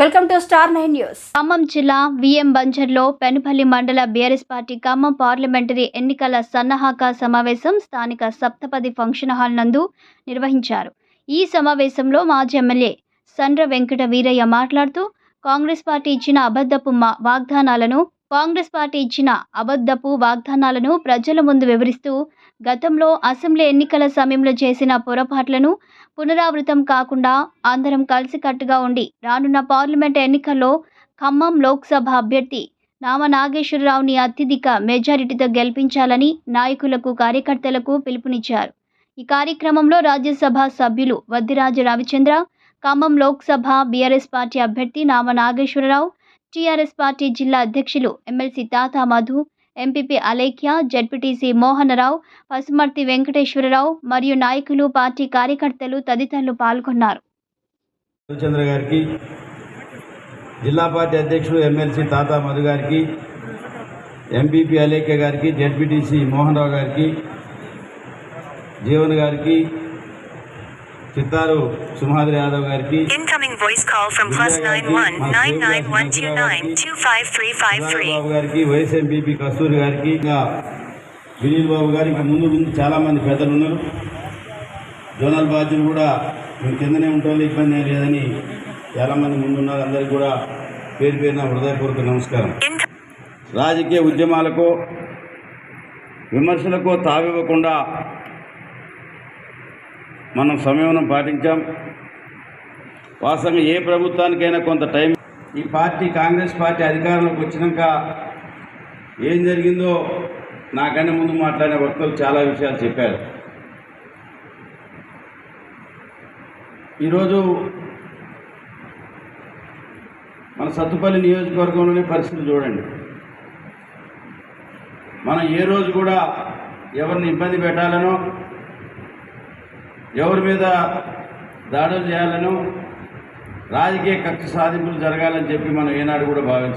Welcome to star nine news. Khammam జిల్లా VM బంజర్లో Penupalli మండల BRS party Khammam parliamentary ఎన్నికల సన్నాహక సమావేశం స్థానిక సప్తపది ఫంక్షన్ హాల్ నందు నిర్వహించారు. ఈ సమావేశంలో మాజీ ఎమ్మెల్యే సండ్ర వెంకట వీరయ్య మాట్లాడుతూ కాంగ్రెస్ పార్టీ ఇచ్చిన అబద్ధపు మా వాగ్దానాలను కాంగ్రెస్ పార్టీ ఇచ్చిన అబద్ధపు వాగ్దానాలను ప్రజల ముందు వివరిస్తూ గతంలో అసెంబ్లీ ఎన్నికల సమయంలో చేసిన పొరపాట్లను పునరావృతం కాకుండా అందరం కలిసికట్టుగా ఉండి రానున్న పార్లమెంట్ ఎన్నికల్లో ఖమ్మం లోక్సభ అభ్యర్థి నామ నాగేశ్వరరావుని అత్యధిక మెజారిటీతో గెలిపించాలని నాయకులకు కార్యకర్తలకు పిలుపునిచ్చారు. ఈ కార్యక్రమంలో రాజ్యసభ సభ్యులు వద్దిరాజు రవిచంద్ర ఖమ్మం లోక్సభ బీఆర్ఎస్ పార్టీ అభ్యర్థి నామ నాగేశ్వరరావు టీఆర్ఎస్ పార్టీ జిల్లా అధ్యక్షులు MLC Tata Madhu MPP Alekhya ZPTC Mohana Rao Pasumarthi Venkateswara Rao మరియు నాయకులు పార్టీ కార్యకర్తలు తదితరులు పాల్గొన్నారు. రవిచంద్ర గారికి జిల్లా పార్టీ అధ్యక్షుడు ఎమ్మెల్సీ తాతా మధు గారికి ఎంపీపీ అలేఖ్య గారికి జడ్పీటీసీ మోహన్ రావు గారికి జీవన్ గారికి చిత్తారు సింహాద్రి యాదవ్ గారికి గారికి, one మన nine KV nine one two Rajasekhara nine గారికి, two five three five Sudhakar three. Babu గారికి వైఎస్ ఎంపీపీ కస్తూరి గారికి ఇంకా వినీల్ బాబు గారు ఇంకా ముందు ముందు చాలామంది పెద్దలు ఉన్నారు. జోనల్ బాధ్యులు కూడా మేము కిందనే ఉంటాం ఇబ్బంది ఏం లేదని చాలామంది ముందు ఉన్నారు అందరికీ కూడా పేరు పేరున హృదయపూర్వక నమస్కారం. రాజకీయ ఉద్యమాలకు విమర్శలకు తావివ్వకుండా మనం సంయమనం పాటించాం. వాస్తవంగా ఏ ప్రభుత్వానికైనా కొంత టైం ఈ పార్టీ కాంగ్రెస్ పార్టీ అధికారంలోకి వచ్చినాక ఏం జరిగిందో నాకన్నా ముందు మాట్లాడిన వక్తలు చాలా విషయాలు చెప్పారు. ఈరోజు మన సత్తుపల్లి నియోజకవర్గంలోని పరిస్థితి చూడండి. మనం ఏ రోజు కూడా ఎవరిని ఇబ్బంది పెట్టాలనో ఎవరి మీద దాడులు చేయాలను రాజకీయ కక్ష సాధింపులు జరగాలని చెప్పి మనం ఏనాడు కూడా భావించాం